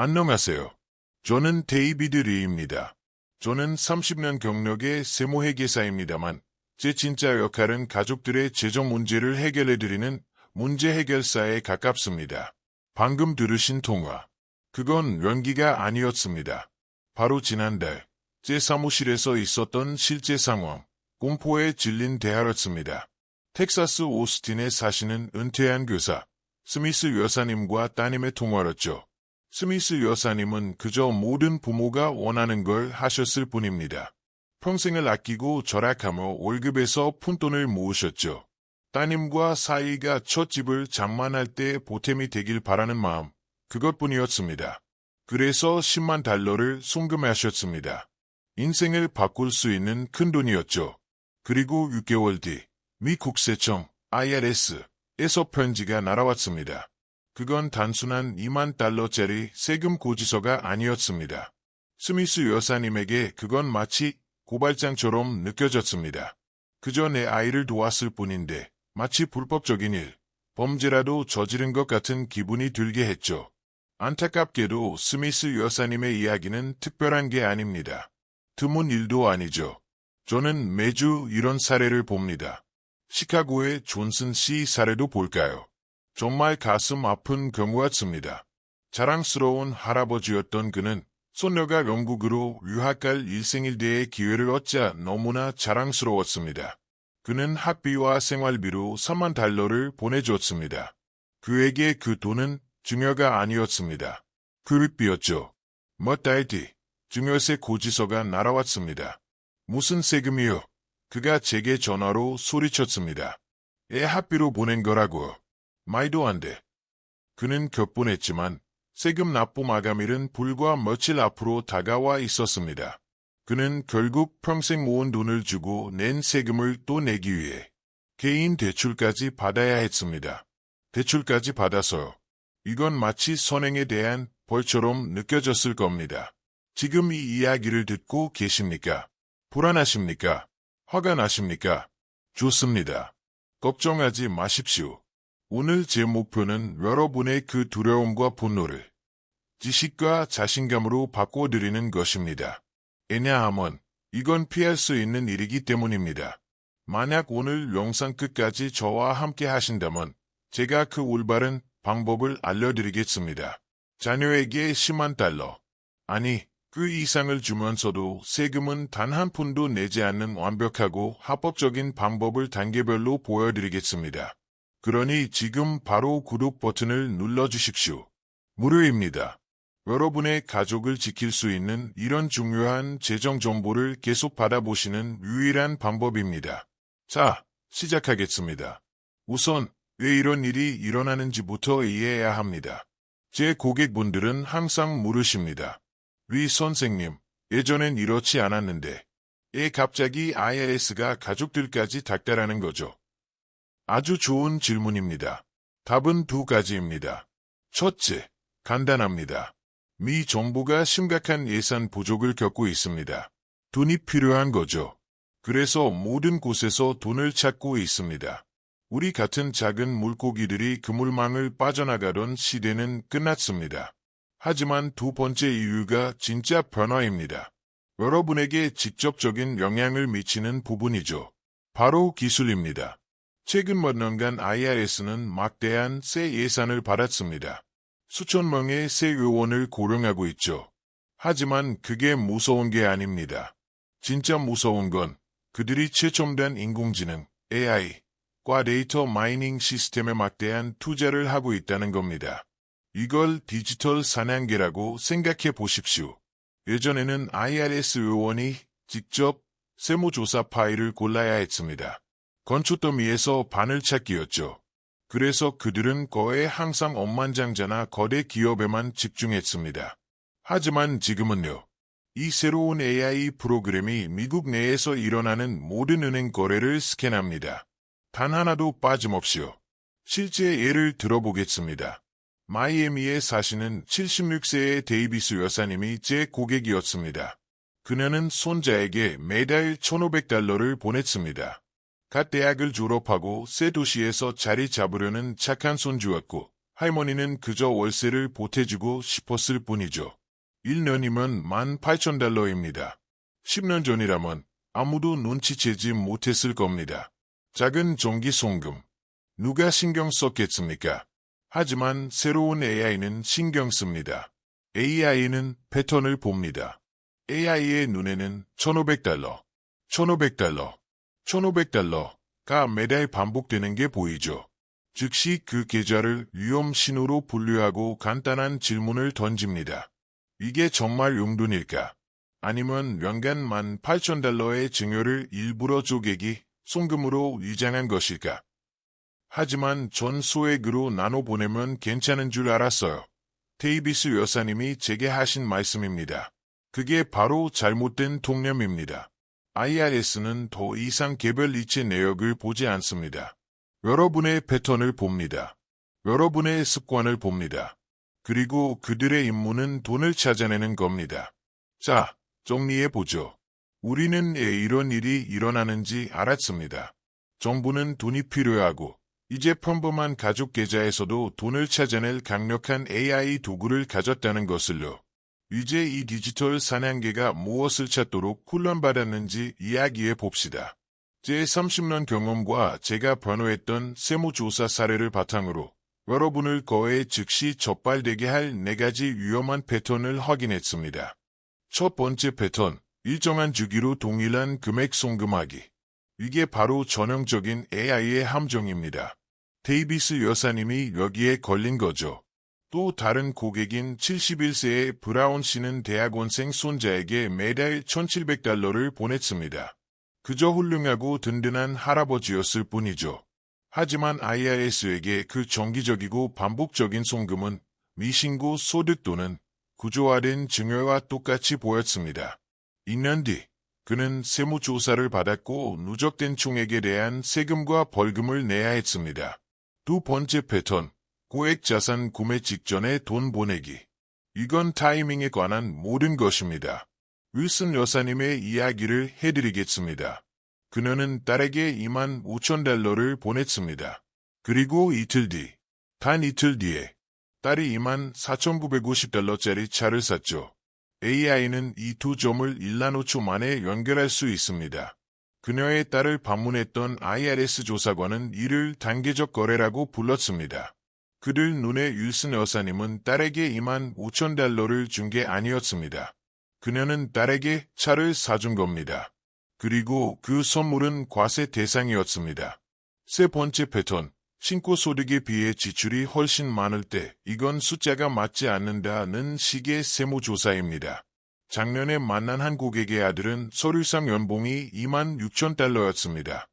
안녕하세요. 저는 데이비드 리입니다. 저는 30년 경력의 세무회계사입니다만 제 진짜 역할은 가족들의 재정 문제를 해결해드리는 문제 해결사에 가깝습니다. 방금 들으신 통화. 그건 연기가 아니었습니다. 바로 지난달 제 사무실에서 있었던 실제 상황, 공포에 질린 대화였습니다. 텍사스 오스틴에 사시는 은퇴한 교사 스미스 여사님과 따님의 통화였죠. 스미스 여사님은 그저 모든 부모가 원하는 걸 하셨을 뿐입니다. 평생을 아끼고 절약하며 월급에서 푼돈을 모으셨죠. 따님과 사이가 첫 집을 장만할 때 보탬이 되길 바라는 마음, 그것뿐이었습니다. 그래서 10만 달러를 송금하셨습니다. 인생을 바꿀 수 있는 큰 돈이었죠. 그리고 6개월 뒤, 미 국세청 IRS에서 편지가 날아왔습니다. 그건 단순한 2만 달러짜리 세금 고지서가 아니었습니다. 스미스 여사님에게 그건 마치 고발장처럼 느껴졌습니다. 그저 내 아이를 도왔을 뿐인데 마치 불법적인 일, 범죄라도 저지른 것 같은 기분이 들게 했죠. 안타깝게도 스미스 여사님의 이야기는 특별한 게 아닙니다. 드문 일도 아니죠. 저는 매주 이런 사례를 봅니다. 시카고의 존슨 씨 사례도 볼까요? 정말 가슴 아픈 경우였습니다. 자랑스러운 할아버지였던 그는 손녀가 영국으로 유학갈 일생일대의 기회를 얻자 너무나 자랑스러웠습니다. 그는 학비와 생활비로 3만 달러를 보내줬습니다. 그에게 그 돈은 증여가 아니었습니다. 몇달 뒤, 증여세 고지서가 날아왔습니다. 무슨 세금이요? 그가 제게 전화로 소리쳤습니다. 애 학비로 보낸 거라고. 말도 안 돼. 그는 격분했지만 세금 납부 마감일은 불과 며칠 앞으로 다가와 있었습니다. 그는 결국 평생 모은 돈을 주고 낸 세금을 또 내기 위해 개인 대출까지 받아야 했습니다. 대출까지 받아서요. 이건 마치 선행에 대한 벌처럼 느껴졌을 겁니다. 지금 이 이야기를 듣고 계십니까? 불안하십니까? 화가 나십니까? 좋습니다. 걱정하지 마십시오. 오늘 제 목표는 여러분의 그 두려움과 분노를 지식과 자신감으로 바꿔드리는 것입니다. 왜냐하면 이건 피할 수 있는 일이기 때문입니다. 만약 오늘 영상 끝까지 저와 함께 하신다면 제가 그 올바른 방법을 알려드리겠습니다. 자녀에게 10만 달러, 아니 그 이상을 주면서도 세금은 단 한 푼도 내지 않는 완벽하고 합법적인 방법을 단계별로 보여드리겠습니다. 그러니 지금 바로 구독 버튼을 눌러주십시오. 무료입니다. 여러분의 가족을 지킬 수 있는 이런 중요한 재정 정보를 계속 받아보시는 유일한 방법입니다. 자, 시작하겠습니다. 우선 왜 이런 일이 일어나는지부터 이해해야 합니다. 제 고객분들은 항상 물으십니다. 위 선생님, 예전엔 이렇지 않았는데 왜 갑자기 IRS가 가족들까지 닥달하는 거죠? 아주 좋은 질문입니다. 답은 두 가지입니다. 첫째, 간단합니다. 미 정부가 심각한 예산 부족을 겪고 있습니다. 돈이 필요한 거죠. 그래서 모든 곳에서 돈을 찾고 있습니다. 우리 같은 작은 물고기들이 그물망을 빠져나가던 시대는 끝났습니다. 하지만 두 번째 이유가 진짜 변화입니다. 여러분에게 직접적인 영향을 미치는 부분이죠. 바로 기술입니다. 최근 몇 년간 IRS는 막대한 새 예산을 받았습니다. 수천 명의 새 요원을 고용하고 있죠. 하지만 그게 무서운 게 아닙니다. 진짜 무서운 건 그들이 최첨단 인공지능, AI, 과 데이터 마이닝 시스템에 막대한 투자를 하고 있다는 겁니다. 이걸 디지털 사냥개라고 생각해 보십시오. 예전에는 IRS 요원이 직접 세무조사 파일을 골라야 했습니다. 건초더미에서 바늘 찾기였죠. 그래서 그들은 거의 항상 억만장자나 거대 기업에만 집중했습니다. 하지만 지금은요. 이 새로운 AI 프로그램이 미국 내에서 일어나는 모든 은행 거래를 스캔합니다. 단 하나도 빠짐없이요. 실제 예를 들어보겠습니다. 마이애미에 사시는 76세의 데이비스 여사님이 제 고객이었습니다. 그녀는 손자에게 매달 1,500달러를 보냈습니다. 갓 대학을 졸업하고 새 도시에서 자리 잡으려는 착한 손주였고 할머니는 그저 월세를 보태주고 싶었을 뿐이죠. 1년이면 18,000달러입니다. 10년 전이라면 아무도 눈치채지 못했을 겁니다. 작은 전기 송금. 누가 신경 썼겠습니까? 하지만 새로운 AI는 신경 씁니다. AI는 패턴을 봅니다. AI의 눈에는 1,500달러, 1,500달러, 1,500달러가 매달 반복되는 게 보이죠. 즉시 그 계좌를 위험 신호로 분류하고 간단한 질문을 던집니다. 이게 정말 용돈일까? 아니면 연간 18,000달러의 증여를 일부러 쪼개기 송금으로 위장한 것일까? 하지만 전 소액으로 나눠 보내면 괜찮은 줄 알았어요. 테이비스 여사님이 제게 하신 말씀입니다. 그게 바로 잘못된 통념입니다. IRS는 더 이상 개별 이체 내역을 보지 않습니다. 여러분의 패턴을 봅니다. 여러분의 습관을 봅니다. 그리고 그들의 임무는 돈을 찾아내는 겁니다. 자, 정리해보죠. 우리는 왜 이런 일이 일어나는지 알았습니다. 정부는 돈이 필요하고 이제 평범한 가족 계좌에서도 돈을 찾아낼 강력한 AI 도구를 가졌다는 것을요. 이제 이 디지털 사냥개가 무엇을 찾도록 훈련받았는지 이야기해 봅시다. 제 30년 경험과 제가 변호했던 세무조사 사례를 바탕으로 여러분을 거에 즉시 적발되게 할네 가지 위험한 패턴을 확인했습니다. 첫 번째 패턴, 일정한 주기로 동일한 금액 송금하기. 이게 바로 전형적인 AI의 함정입니다. 데이비스 여사님이 여기에 걸린 거죠. 또 다른 고객인 71세의 브라운 씨는 대학원생 손자에게 매달 1,700달러를 보냈습니다. 그저 훌륭하고 든든한 할아버지였을 뿐이죠. 하지만 IRS에게 그 정기적이고 반복적인 송금은 미신고 소득 또는 구조화된 증여와 똑같이 보였습니다. 2년 뒤 그는 세무조사를 받았고 누적된 총액에 대한 세금과 벌금을 내야 했습니다. 두 번째 패턴, 고액 자산 구매 직전에 돈 보내기. 이건 타이밍에 관한 모든 것입니다. 윌슨 여사님의 이야기를 해드리겠습니다. 그녀는 딸에게 2만 5천 달러를 보냈습니다. 그리고 이틀 뒤, 단 이틀 뒤에 딸이 2만 4,950달러짜리 차를 샀죠. AI는 이 두 점을 1란 5초 만에 연결할 수 있습니다. 그녀의 딸을 방문했던 IRS 조사관은 이를 단계적 거래라고 불렀습니다. 그들 눈에 윌슨 여사님은 딸에게 2만 5천 달러를 준 게 아니었습니다. 그녀는 딸에게 차를 사준 겁니다. 그리고 그 선물은 과세 대상이었습니다. 세 번째 패턴, 신고 소득에 비해 지출이 훨씬 많을 때 이건 숫자가 맞지 않는다는 식의 세무조사입니다. 작년에 만난 한 고객의 아들은 서류상 연봉이 2만 6천 달러였습니다.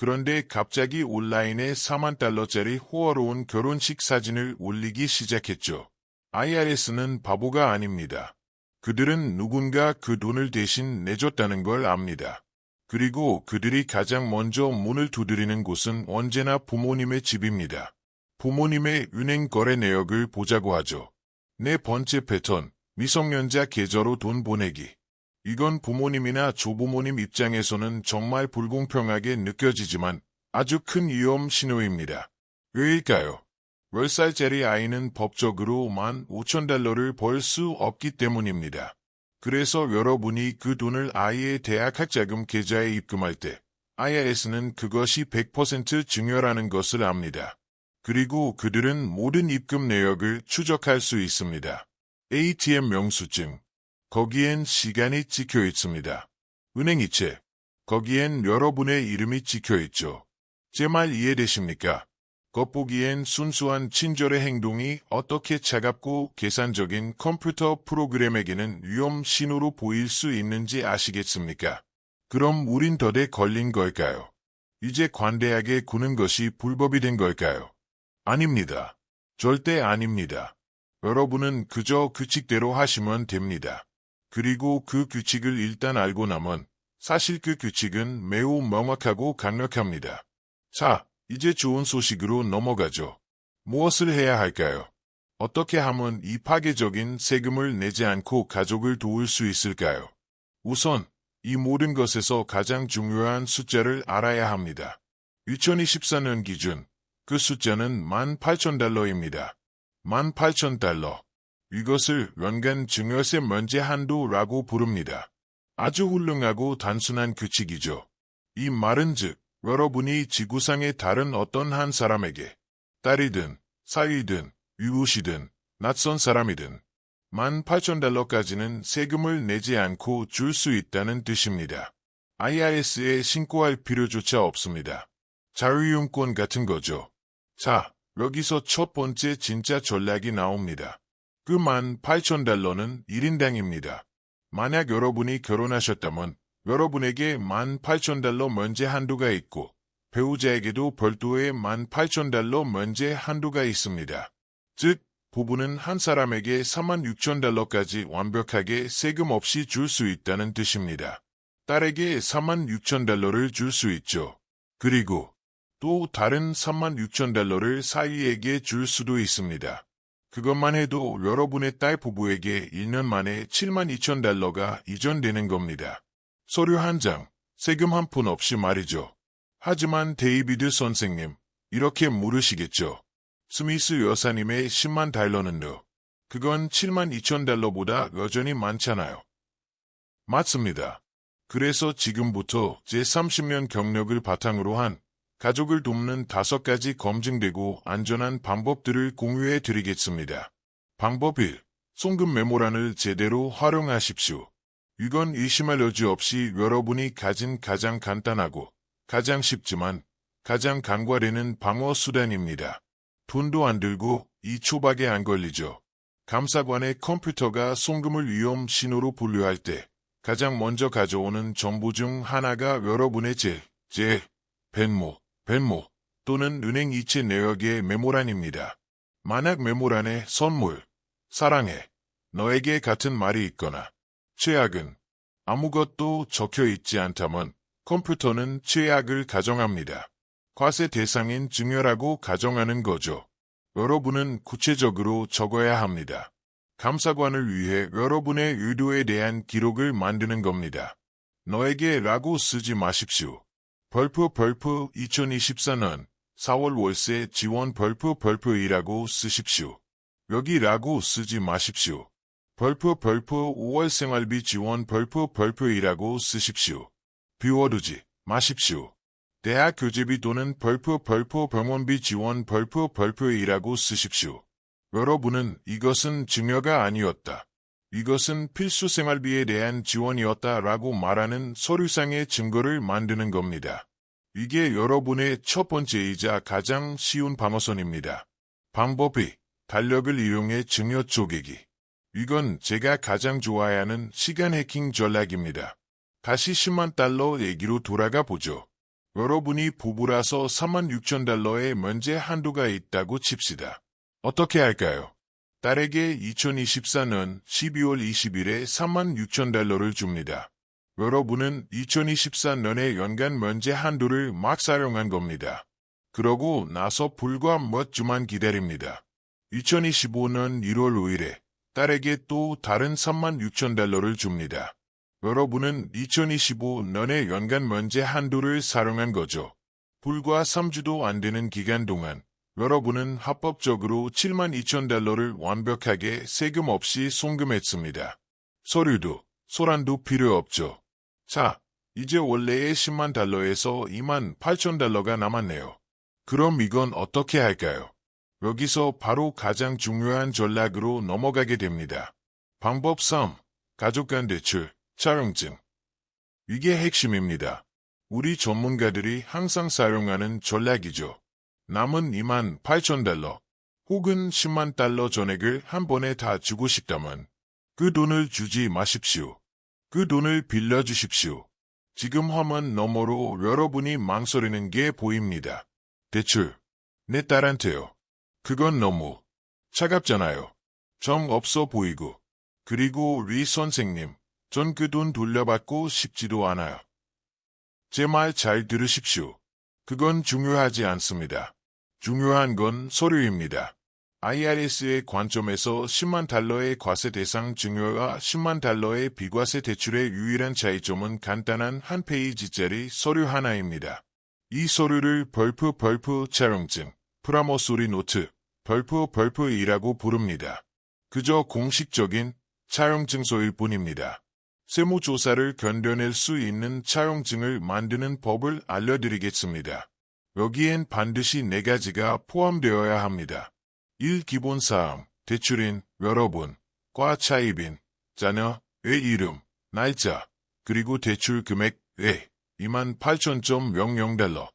그런데 갑자기 온라인에 4만 달러짜리 호화로운 결혼식 사진을 올리기 시작했죠. IRS는 바보가 아닙니다. 그들은 누군가 그 돈을 대신 내줬다는 걸 압니다. 그리고 그들이 가장 먼저 문을 두드리는 곳은 언제나 부모님의 집입니다. 부모님의 은행 거래 내역을 보자고 하죠. 네 번째 패턴, 미성년자 계좌로 돈 보내기. 이건 부모님이나 조부모님 입장에서는 정말 불공평하게 느껴지지만 아주 큰 위험 신호입니다. 왜일까요? 10살짜리 아이는 법적으로 1만 5천 달러를 벌 수 없기 때문입니다. 그래서 여러분이 그 돈을 아이의 대학 학자금 계좌에 입금할 때 IRS는 그것이 100% 증여라는 것을 압니다. 그리고 그들은 모든 입금 내역을 추적할 수 있습니다. ATM 명수증, 거기엔 시간이 찍혀 있습니다. 은행이체, 거기엔 여러분의 이름이 찍혀 있죠. 제 말 이해되십니까? 겉보기엔 순수한 친절의 행동이 어떻게 차갑고 계산적인 컴퓨터 프로그램에게는 위험 신호로 보일 수 있는지 아시겠습니까? 그럼 우린 덫에 걸린 걸까요? 이제 관대하게 구는 것이 불법이 된 걸까요? 아닙니다. 절대 아닙니다. 여러분은 그저 규칙대로 하시면 됩니다. 그리고 그 규칙을 일단 알고 나면 사실 그 규칙은 매우 명확하고 강력합니다. 자, 이제 좋은 소식으로 넘어가죠. 무엇을 해야 할까요? 어떻게 하면 이 파괴적인 세금을 내지 않고 가족을 도울 수 있을까요? 우선 이 모든 것에서 가장 중요한 숫자를 알아야 합니다. 2024년 기준 그 숫자는 18,000달러입니다. 18,000달러. 이것을 연간 증여세 면제 한도라고 부릅니다. 아주 훌륭하고 단순한 규칙이죠. 이 말은 즉, 여러분이 지구상의 다른 어떤 한 사람에게 딸이든 사위든 이웃이든 낯선 사람이든 18,000달러까지는 세금을 내지 않고 줄 수 있다는 뜻입니다. IRS에 신고할 필요조차 없습니다. 자유이용권 같은 거죠. 자, 여기서 첫 번째 진짜 전략이 나옵니다. 그 18,000달러는 1인당입니다. 만약 여러분이 결혼하셨다면 여러분에게 18,000달러 면제 한도가 있고 배우자에게도 별도의 18,000달러 면제 한도가 있습니다. 즉, 부부는 한 사람에게 46,000달러까지 완벽하게 세금 없이 줄 수 있다는 뜻입니다. 딸에게 46,000달러를 줄 수 있죠. 그리고 또 다른 36,000달러를 사위에게 줄 수도 있습니다. 그것만 해도 여러분의 딸 부부에게 1년 만에 72,000달러가 이전되는 겁니다. 서류 한 장, 세금 한 푼 없이 말이죠. 하지만 데이비드 선생님, 이렇게 물으시겠죠. 스미스 여사님의 10만 달러는요. 그건 7만 2천 달러보다 여전히 많잖아요. 맞습니다. 그래서 지금부터 제 30년 경력을 바탕으로 한 가족을 돕는 다섯 가지 검증되고 안전한 방법들을 공유해 드리겠습니다. 방법 1. 송금 메모란을 제대로 활용하십시오. 이건 의심할 여지 없이 여러분이 가진 가장 간단하고 가장 쉽지만 가장 간과되는 방어 수단입니다. 돈도 안 들고 2초밖에 안 걸리죠. 감사관의 컴퓨터가 송금을 위험 신호로 분류할 때 가장 먼저 가져오는 정보 중 하나가 여러분의 제, 제, 벤모, 벤모 또는 은행 이체 내역의 메모란입니다. 만약 메모란에 선물, 사랑해, 너에게 같은 말이 있거나 최악은 아무것도 적혀 있지 않다면 컴퓨터는 최악을 가정합니다. 과세 대상인 증여라고 가정하는 거죠. 여러분은 구체적으로 적어야 합니다. 감사관을 위해 여러분의 의도에 대한 기록을 만드는 겁니다. 너에게 라고 쓰지 마십시오. 벌프 벌프 2024년 4월 월세 지원 벌프 벌프이라고 쓰십시오. 여기 라고 쓰지 마십시오. 벌프 벌프 5월 생활비 지원 벌프 벌프이라고 쓰십시오. 비워두지 마십시오. 대학 교재비 또는 벌프 벌프 병원비 지원 벌프 벌프이라고 쓰십시오. 여러분은 이것은 증여가 아니었다. 이것은 필수 생활비에 대한 지원이었다라고 말하는 서류상의 증거를 만드는 겁니다. 이게 여러분의 첫 번째이자 가장 쉬운 방어선입니다. 방법이 달력을 이용해 증여 쪼개기. 이건 제가 가장 좋아하는 시간 해킹 전략입니다. 다시 10만 달러 얘기로 돌아가 보죠. 여러분이 부부라서 3만 6천 달러의 면제 한도가 있다고 칩시다. 어떻게 할까요? 딸에게 2024년 12월 20일에 3만 6천 달러를 줍니다. 여러분은 2024년의 연간 면제 한도를 막 사용한 겁니다. 그러고 나서 불과 몇 주만 기다립니다. 2025년 1월 5일에 딸에게 또 다른 3만 6천 달러를 줍니다. 여러분은 2025년의 연간 면제 한도를 사용한 거죠. 불과 3주도 안 되는 기간 동안 여러분은 합법적으로 7만 2천 달러를 완벽하게 세금 없이 송금했습니다. 서류도, 소란도 필요 없죠. 자, 이제 원래의 10만 달러에서 2만 8천 달러가 남았네요. 그럼 이건 어떻게 할까요? 여기서 바로 가장 중요한 전략으로 넘어가게 됩니다. 방법 3. 가족 간 대출, 촬영증. 이게 핵심입니다. 우리 전문가들이 항상 사용하는 전략이죠. 남은 2만 8천 달러 혹은 10만 달러 전액을 한 번에 다 주고 싶다면 그 돈을 주지 마십시오. 그 돈을 빌려주십시오. 지금 화면 너머로 여러분이 망설이는 게 보입니다. 대출. 내 딸한테요. 그건 너무 차갑잖아요. 정 없어 보이고. 그리고 리 선생님, 전 그 돈 돌려받고 싶지도 않아요. 제 말 잘 들으십시오. 그건 중요하지 않습니다. 중요한 건 서류입니다. IRS의 관점에서 10만 달러의 과세 대상 증여와 10만 달러의 비과세 대출의 유일한 차이점은 간단한 한 페이지짜리 서류 하나입니다. 이 서류를 벌프 벌프 촬영증, 프라모소리 노트, 벌프 벌프이라고 부릅니다. 그저 공식적인 차용증서일 뿐입니다. 세무조사를 견뎌낼 수 있는 차용증을 만드는 법을 알려드리겠습니다. 여기엔 반드시 네 가지가 포함되어야 합니다. 1. 기본사항, 대출인, 여러분, 과 차입인, 자녀의 이름, 날짜, 그리고 대출 금액, 에 28,000.00달러.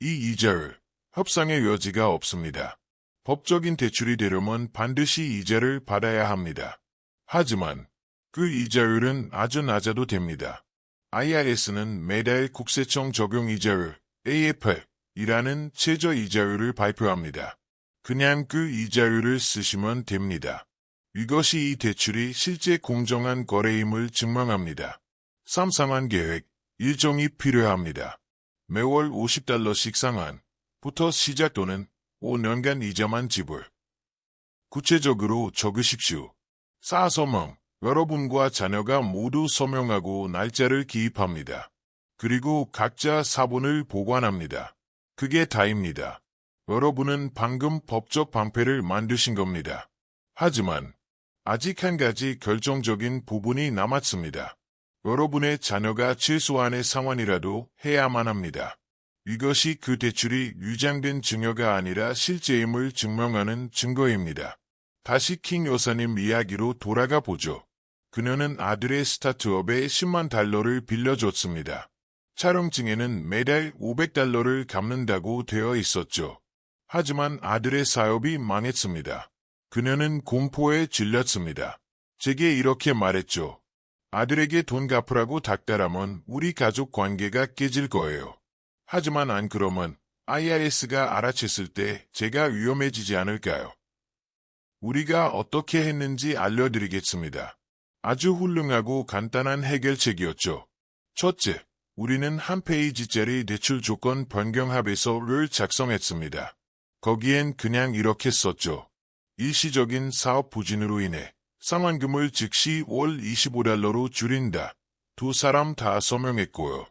이 이자율, 협상의 여지가 없습니다. 법적인 대출이 되려면 반드시 이자를 받아야 합니다. 하지만 그 이자율은 아주 낮아도 됩니다. IRS는 매달 국세청 적용 이자율 AF 이라는 최저 이자율을 발표합니다. 그냥 그 이자율을 쓰시면 됩니다. 이것이 이 대출이 실제 공정한 거래임을 증명합니다. 삼상한 계획, 일정이 필요합니다. 매월 50달러씩 상한부터 시작 또는 5년간 이자만 지불. 구체적으로 적으십시오. 사서명, 여러분과 자녀가 모두 서명하고 날짜를 기입합니다. 그리고 각자 사본을 보관합니다. 그게 다입니다. 여러분은 방금 법적 방패를 만드신 겁니다. 하지만 아직 한 가지 결정적인 부분이 남았습니다. 여러분의 자녀가 최소한의 상환이라도 해야만 합니다. 이것이 그 대출이 유장된 증여가 아니라 실제임을 증명하는 증거입니다. 다시 킹 여사님 이야기로 돌아가 보죠. 그녀는 아들의 스타트업에 10만 달러를 빌려줬습니다. 촬영증에는 매달 500달러를 갚는다고 되어 있었죠. 하지만 아들의 사업이 망했습니다. 그녀는 공포에 질렸습니다. 제게 이렇게 말했죠. 아들에게 돈 갚으라고 닥달하면 우리 가족 관계가 깨질 거예요. 하지만 안 그러면 IRS가 알아챘을 때 제가 위험해지지 않을까요? 우리가 어떻게 했는지 알려드리겠습니다. 아주 훌륭하고 간단한 해결책이었죠. 첫째, 우리는 한 페이지짜리 대출 조건 변경 합의서를 작성했습니다. 거기엔 그냥 이렇게 썼죠. 일시적인 사업 부진으로 인해 상환금을 즉시 월 25달러로 줄인다. 두 사람 다 서명했고요.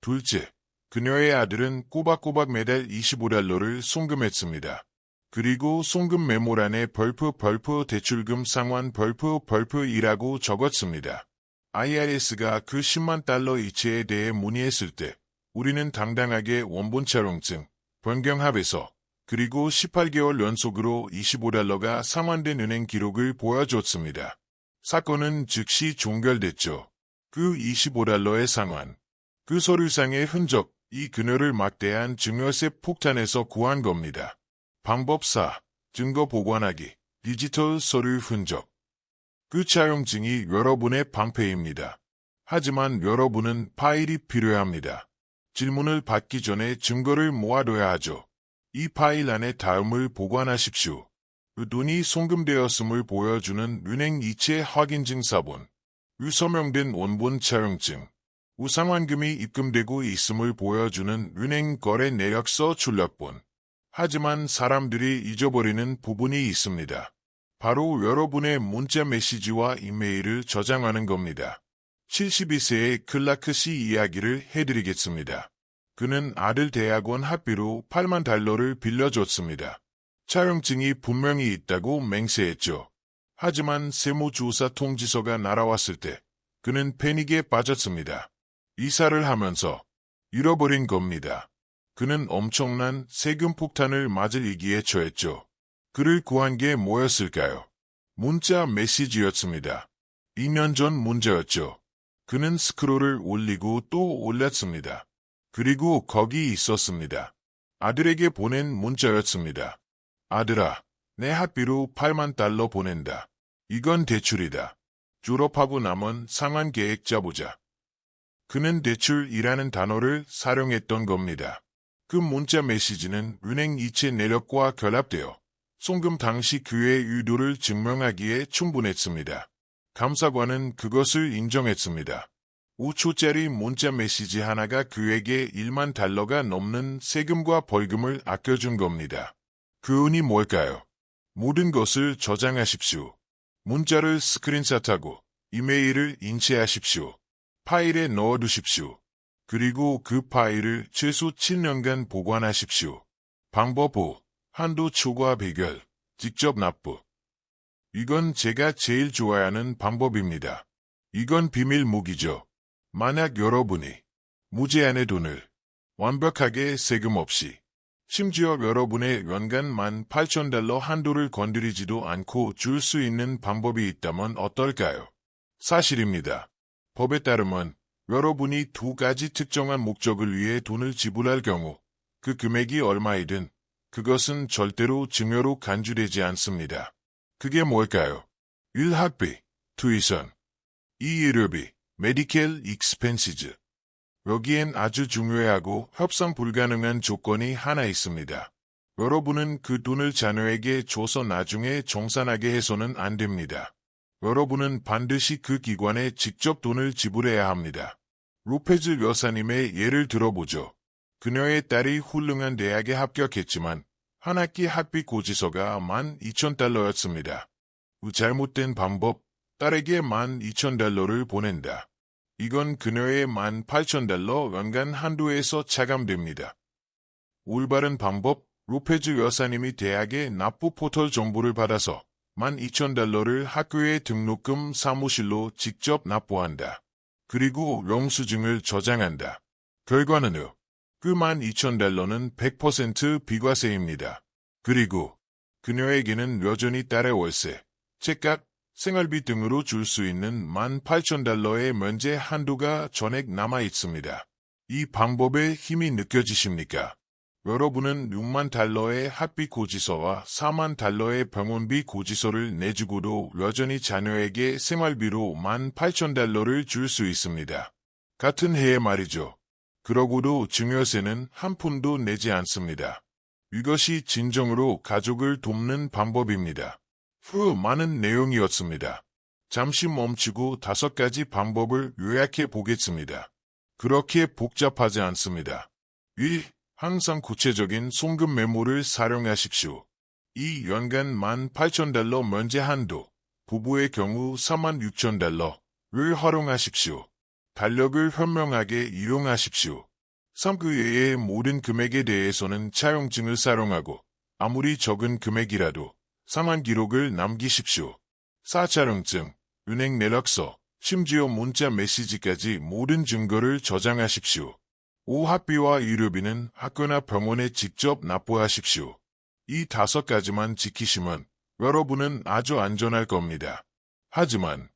둘째, 그녀의 아들은 꼬박꼬박 매달 25달러를 송금했습니다. 그리고 송금 메모란에 벌프 벌프 대출금 상환 벌프 벌프이라고 적었습니다. IRS가 그 10만 달러 이체에 대해 문의했을 때 우리는 당당하게 원본 촬영증, 변경합에서 그리고 18개월 연속으로 25달러가 상환된 은행 기록을 보여줬습니다. 사건은 즉시 종결됐죠. 그 25달러의 상환, 그 서류상의 흔적, 이 그녀를 막대한 증여세 폭탄에서 구한 겁니다. 방법사, 증거 보관하기, 디지털 서류 흔적. 그 차용증이 여러분의 방패입니다. 하지만 여러분은 파일이 필요합니다. 질문을 받기 전에 증거를 모아둬야 하죠. 이 파일 안에 다음을 보관하십시오. 그 돈이 송금되었음을 보여주는 은행 이체 확인 증 사본, 유서명된 원본 차용증, 우상환금이 입금되고 있음을 보여주는 은행 거래 내역서 출력본, 하지만 사람들이 잊어버리는 부분이 있습니다. 바로 여러분의 문자 메시지와 이메일을 저장하는 겁니다. 72세의 클라크 씨 이야기를 해드리겠습니다. 그는 아들 대학원 학비로 8만 달러를 빌려줬습니다. 촬영증이 분명히 있다고 맹세했죠. 하지만 세무조사 통지서가 날아왔을 때 그는 패닉에 빠졌습니다. 이사를 하면서 잃어버린 겁니다. 그는 엄청난 세금 폭탄을 맞을 위기에 처했죠. 그를 구한 게 뭐였을까요? 문자 메시지였습니다. 2년 전 문제였죠. 그는 스크롤을 올리고 또 올렸습니다. 그리고 거기 있었습니다. 아들에게 보낸 문자였습니다. 아들아, 내 학비로 8만 달러 보낸다. 이건 대출이다. 졸업하고 남은 상환 계획 짜보자. 그는 대출이라는 단어를 사용했던 겁니다. 그 문자 메시지는 은행 이체 내역과 결합되어 송금 당시 그의 의도를 증명하기에 충분했습니다. 감사관은 그것을 인정했습니다. 5초짜리 문자 메시지 하나가 그에게 1만 달러가 넘는 세금과 벌금을 아껴준 겁니다. 그 은이 뭘까요? 모든 것을 저장하십시오. 문자를 스크린샷하고 이메일을 인쇄하십시오. 파일에 넣어두십시오. 그리고 그 파일을 최소 7년간 보관하십시오. 방법 5. 한도 초과 비결. 직접 납부. 이건 제가 제일 좋아하는 방법입니다. 이건 비밀 무기죠. 만약 여러분이 무제한의 돈을 완벽하게 세금 없이 심지어 여러분의 연간 18,000달러 한도를 건드리지도 않고 줄 수 있는 방법이 있다면 어떨까요? 사실입니다. 법에 따르면 여러분이 두 가지 특정한 목적을 위해 돈을 지불할 경우 그 금액이 얼마이든 그것은 절대로 증여로 간주되지 않습니다. 그게 뭘까요? 1. 학비, 투이션 2. 의료비, 메디켈 익스펜시즈 여기엔 아주 중요하고 협상 불가능한 조건이 하나 있습니다. 여러분은 그 돈을 자녀에게 줘서 나중에 정산하게 해서는 안 됩니다. 여러분은 반드시 그 기관에 직접 돈을 지불해야 합니다. 로페즈 여사님의 예를 들어보죠. 그녀의 딸이 훌륭한 대학에 합격했지만 한 학기 학비 고지서가 12,000달러였습니다. 그 잘못된 방법, 딸에게 12,000달러를 보낸다. 이건 그녀의 18,000달러 연간 한도에서 차감됩니다. 올바른 방법, 로페즈 여사님이 대학의 납부 포털 정보를 받아서 12,000달러를 학교의 등록금 사무실로 직접 납부한다. 그리고 영수증을 저장한다. 결과는 요 92,000달러는 100% 비과세입니다. 그리고 그녀에게는 여전히 딸의 월세, 책값, 생활비 등으로 줄 수 있는 18,000달러의 면제 한도가 전액 남아 있습니다. 이 방법에 힘이 느껴지십니까? 여러분은 6만 달러의 학비 고지서와 4만 달러의 병원비 고지서를 내주고도 여전히 자녀에게 생활비로 18,000달러를 줄 수 있습니다. 같은 해에 말이죠. 그러고도 증여세는 한 푼도 내지 않습니다. 이것이 진정으로 가족을 돕는 방법입니다. 후 많은 내용이었습니다. 잠시 멈추고 다섯 가지 방법을 요약해 보겠습니다. 그렇게 복잡하지 않습니다. 1. 항상 구체적인 송금 메모를 사용하십시오. 2. 연간 18,000달러 면제 한도, 부부의 경우 46,000달러를 활용하십시오. 달력을 현명하게 이용하십시오. 3. 그 외의 모든 금액에 대해서는 차용증을 사용하고 아무리 적은 금액이라도 상환 기록을 남기십시오. 4. 차용증, 은행 내역서, 심지어 문자 메시지까지 모든 증거를 저장하십시오. 5. 학비와 의료비는 학교나 병원에 직접 납부하십시오. 이 다섯 가지만 지키시면 여러분은 아주 안전할 겁니다. 하지만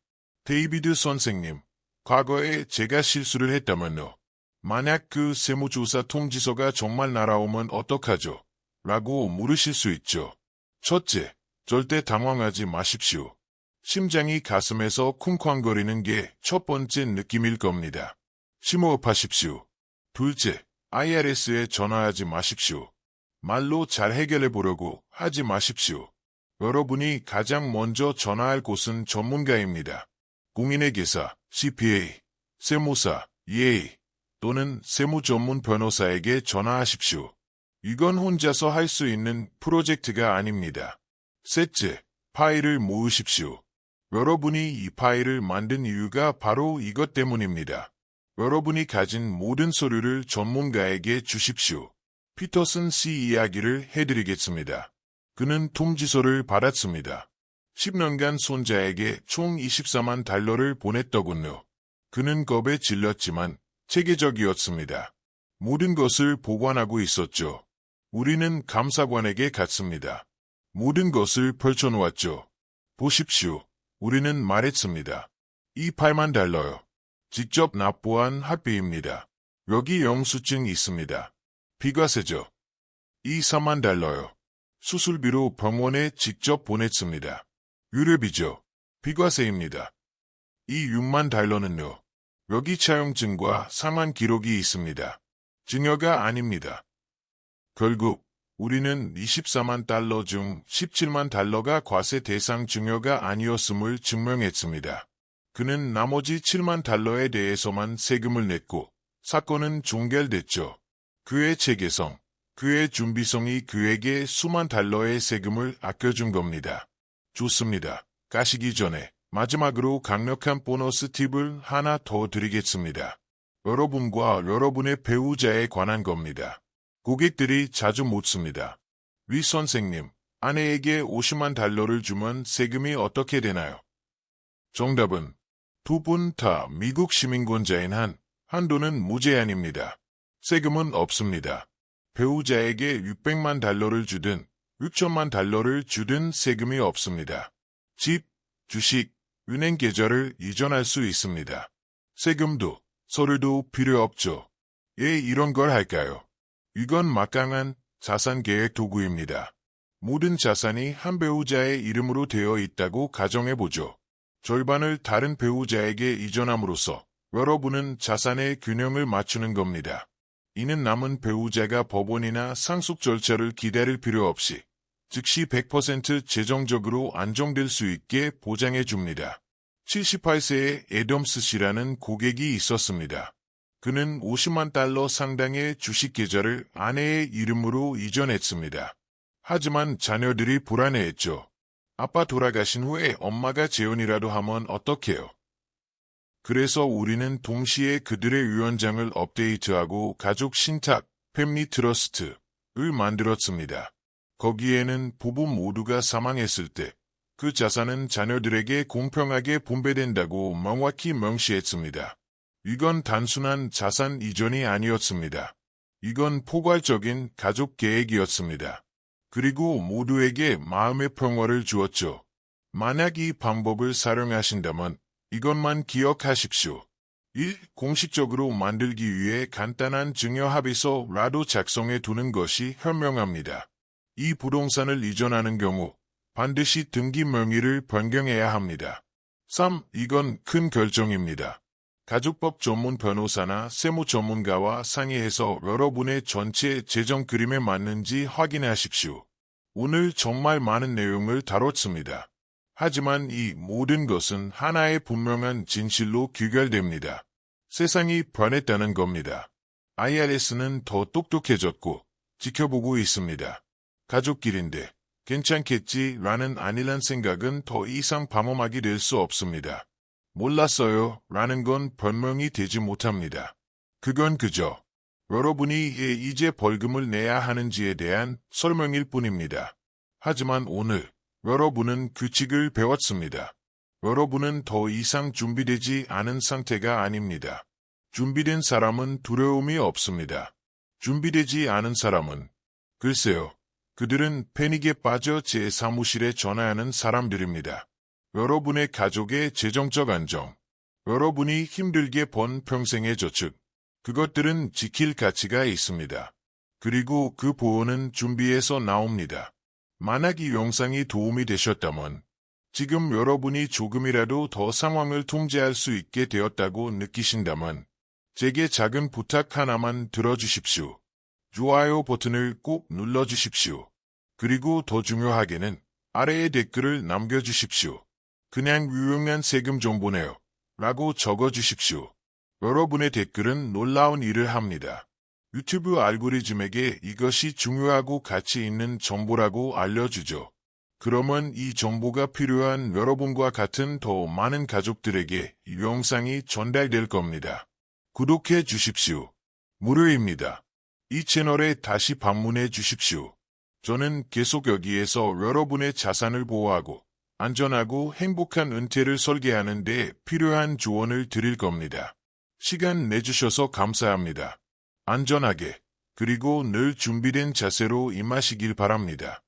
데이비드 선생님, 과거에 제가 실수를 했다면요. 만약 그 세무조사 통지서가 정말 날아오면 어떡하죠? 라고 물으실 수 있죠. 첫째, 절대 당황하지 마십시오. 심장이 가슴에서 쿵쾅거리는 게 첫 번째 느낌일 겁니다. 심호흡하십시오. 둘째, IRS에 전화하지 마십시오. 말로 잘 해결해 보려고 하지 마십시오. 여러분이 가장 먼저 전화할 곳은 전문가입니다. 공인의 계사, CPA, 세무사, EA 또는 세무 전문 변호사에게 전화하십시오. 이건 혼자서 할 수 있는 프로젝트가 아닙니다. 셋째, 파일을 모으십시오. 여러분이 이 파일을 만든 이유가 바로 이것 때문입니다. 여러분이 가진 모든 서류를 전문가에게 주십시오. 피터슨 씨 이야기를 해드리겠습니다. 그는 통지서를 받았습니다. 10년간 손자에게 총 24만 달러를 보냈더군요. 그는 겁에 질렸지만 체계적이었습니다. 모든 것을 보관하고 있었죠. 우리는 감사관에게 갔습니다. 모든 것을 펼쳐놓았죠. 보십시오. 우리는 말했습니다. 이 8만 달러요. 직접 납부한 학비입니다. 여기 영수증 있습니다. 비과세죠. 이 4만 달러요. 수술비로 병원에 직접 보냈습니다. 유료비죠. 비과세입니다. 이 6만 달러는요. 여기 차용증과 상환 기록이 있습니다. 증여가 아닙니다. 결국 우리는 24만 달러 중 17만 달러가 과세 대상 증여가 아니었음을 증명했습니다. 그는 나머지 7만 달러에 대해서만 세금을 냈고 사건은 종결됐죠. 그의 체계성, 그의 준비성이 그에게 수만 달러의 세금을 아껴준 겁니다. 좋습니다. 가시기 전에 마지막으로 강력한 보너스 팁을 하나 더 드리겠습니다. 여러분과 여러분의 배우자에 관한 겁니다. 고객들이 자주 묻습니다. 위 선생님, 아내에게 50만 달러를 주면 세금이 어떻게 되나요? 정답은 두 분 다 미국 시민권자인 한, 한도는 무제한입니다. 세금은 없습니다. 배우자에게 600만 달러를 주든 6천만 달러를 주든 세금이 없습니다. 집, 주식, 은행 계좌를 이전할 수 있습니다. 세금도 서류도 필요 없죠. 왜 이런 걸 할까요? 이건 막강한 자산 계획 도구입니다. 모든 자산이 한 배우자의 이름으로 되어 있다고 가정해 보죠. 절반을 다른 배우자에게 이전함으로써 여러분은 자산의 균형을 맞추는 겁니다. 이는 남은 배우자가 법원이나 상속 절차를 기다릴 필요 없이 즉시 100% 재정적으로 안정될 수 있게 보장해 줍니다. 78세의 에덤스 씨라는 고객이 있었습니다. 그는 50만 달러 상당의 주식 계좌를 아내의 이름으로 이전했습니다. 하지만 자녀들이 불안해했죠. 아빠 돌아가신 후에 엄마가 재혼이라도 하면 어떡해요? 그래서 우리는 동시에 그들의 유언장을 업데이트하고 가족 신탁, 패밀리 트러스트를 만들었습니다. 거기에는 부부 모두가 사망했을 때 그 자산은 자녀들에게 공평하게 분배된다고 명확히 명시했습니다. 이건 단순한 자산 이전이 아니었습니다. 이건 포괄적인 가족 계획이었습니다. 그리고 모두에게 마음의 평화를 주었죠. 만약 이 방법을 사용하신다면 이것만 기억하십시오. 1. 공식적으로 만들기 위해 간단한 증여 합의서라도 작성해 두는 것이 현명합니다. 이 부동산을 이전하는 경우 반드시 등기 명의를 변경해야 합니다. 3. 이건 큰 결정입니다. 가족법 전문 변호사나 세무 전문가와 상의해서 여러분의 전체 재정 그림에 맞는지 확인하십시오. 오늘 정말 많은 내용을 다뤘습니다. 하지만 이 모든 것은 하나의 분명한 진실로 귀결됩니다. 세상이 변했다는 겁니다. IRS는 더 똑똑해졌고 지켜보고 있습니다. 가족끼리인데 괜찮겠지라는 아니란 생각은 더 이상 방어막이 될 수 없습니다. 몰랐어요 라는 건 변명이 되지 못합니다. 그건 그저 여러분이 이제 벌금을 내야 하는지에 대한 설명일 뿐입니다. 하지만 오늘 여러분은 규칙을 배웠습니다. 여러분은 더 이상 준비되지 않은 상태가 아닙니다. 준비된 사람은 두려움이 없습니다. 준비되지 않은 사람은 글쎄요. 그들은 패닉에 빠져 제 사무실에 전화하는 사람들입니다. 여러분의 가족의 재정적 안정, 여러분이 힘들게 번 평생의 저축, 그것들은 지킬 가치가 있습니다. 그리고 그 보호는 준비에서 나옵니다. 만약 이 영상이 도움이 되셨다면 지금 여러분이 조금이라도 더 상황을 통제할 수 있게 되었다고 느끼신다면 제게 작은 부탁 하나만 들어주십시오. 좋아요 버튼을 꼭 눌러주십시오. 그리고 더 중요하게는 아래에 댓글을 남겨주십시오. 그냥 유용한 세금 정보네요. 라고 적어주십시오. 여러분의 댓글은 놀라운 일을 합니다. 유튜브 알고리즘에게 이것이 중요하고 가치 있는 정보라고 알려주죠. 그러면 이 정보가 필요한 여러분과 같은 더 많은 가족들에게 이 영상이 전달될 겁니다. 구독해 주십시오. 무료입니다. 이 채널에 다시 방문해 주십시오. 저는 계속 여기에서 여러분의 자산을 보호하고 안전하고 행복한 은퇴를 설계하는 데 필요한 조언을 드릴 겁니다. 시간 내주셔서 감사합니다. 안전하게 그리고 늘 준비된 자세로 임하시길 바랍니다.